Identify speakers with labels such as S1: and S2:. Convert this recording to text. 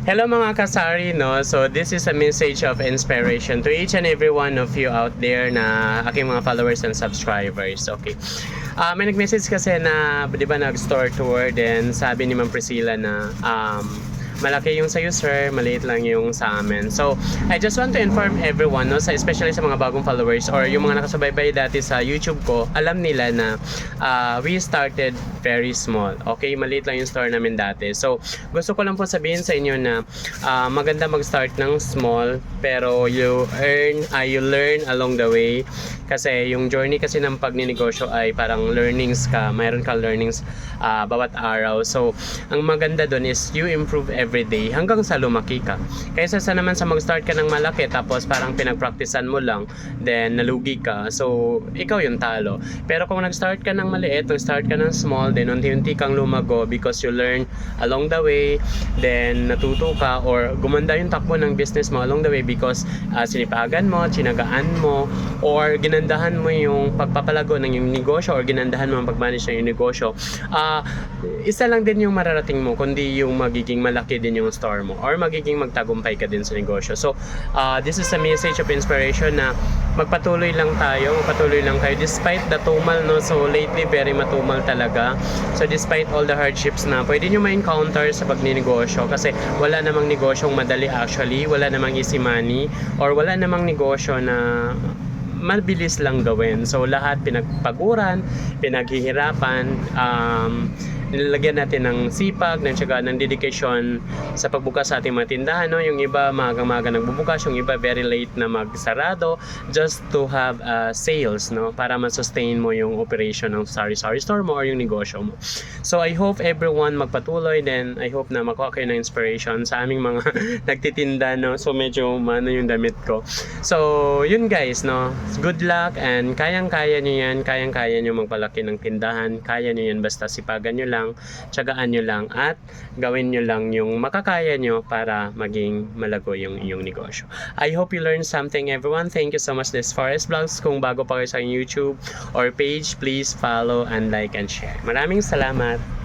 S1: Hello mga kasari, no? So this is a message of inspiration to each and every one of you out there na aking mga followers and subscribers. Okay. Ah, may nag-message kasi na, di ba, nag-store tour, then sabi ni Ma'am Priscilla na um, malaki yung sa'yo sir, maliit lang yung sa amin. So, I just want to inform everyone, no, sa, especially sa mga bagong followers or yung mga nakasubaybay dati sa YouTube ko, alam nila na ah, we started very small. Okay, maliit lang yung store namin dati. So, gusto ko lang po sabihin sa inyo na ah, maganda mag-start ng small pero you earn, ah, you learn along the way kasi yung journey kasi ng pagninegosyo ay parang learnings ka, mayroon ka learnings ah, bawat araw. So, ang maganda doon is you improve every day hanggang sa lumaki ka. Kaysa sa naman sa mag-start ka ng malaki tapos parang pinagpraktisan mo lang, then nalugi ka. So, ikaw yung talo. Pero kung nag-start ka ng maliit, nag-start ka ng small, then unti-unti kang lumago because you learn along the way, then natuto ka or gumanda yung takbo ng business mo along the way because ah, sinipagan mo, tsinagaan mo, or ginandahan mo yung pagpapalago ng yung negosyo or ginandahan mo ang pag-manage ng yung negosyo. Ah, isa lang din yung mararating mo, kundi yung magiging malaki din yung store mo or magiging magtagumpay ka din sa negosyo. So, ah, this is a message of inspiration na magpatuloy lang tayo, magpatuloy lang kayo despite the tumal, no? So, lately, very matumal talaga. So, despite all the hardships na pwede nyo ma-encounter sa pagninegosyo kasi wala namang negosyong madali actually, wala namang easy money or wala namang negosyo na mabilis lang gawin. So lahat pinagpaguran, pinaghihirapan, um, nilalagyan natin ng sipag, ng tsaga, ng dedication sa pagbukas sa ating mga tindahan. No? Yung iba magang-maga nagbubukas, yung iba very late na magsarado just to have uh, sales no? para ma-sustain mo yung operation ng sari-sari store mo or yung negosyo mo. So I hope everyone magpatuloy then I hope na makuha kayo ng inspiration sa aming mga nagtitinda no. So medyo mano yung damit ko. So yun guys no. Good luck and kayang-kaya nyo yan. Kayang-kaya nyo magpalaki ng tindahan. Kaya nyo yan basta sipagan nyo lang, tsagaan nyo lang at gawin nyo lang yung makakaya nyo para maging malago yung iyong negosyo. I hope you learned something everyone. Thank you so much this Forest Vlogs. Kung bago pa kayo sa YouTube or page, please follow and like and share. Maraming salamat.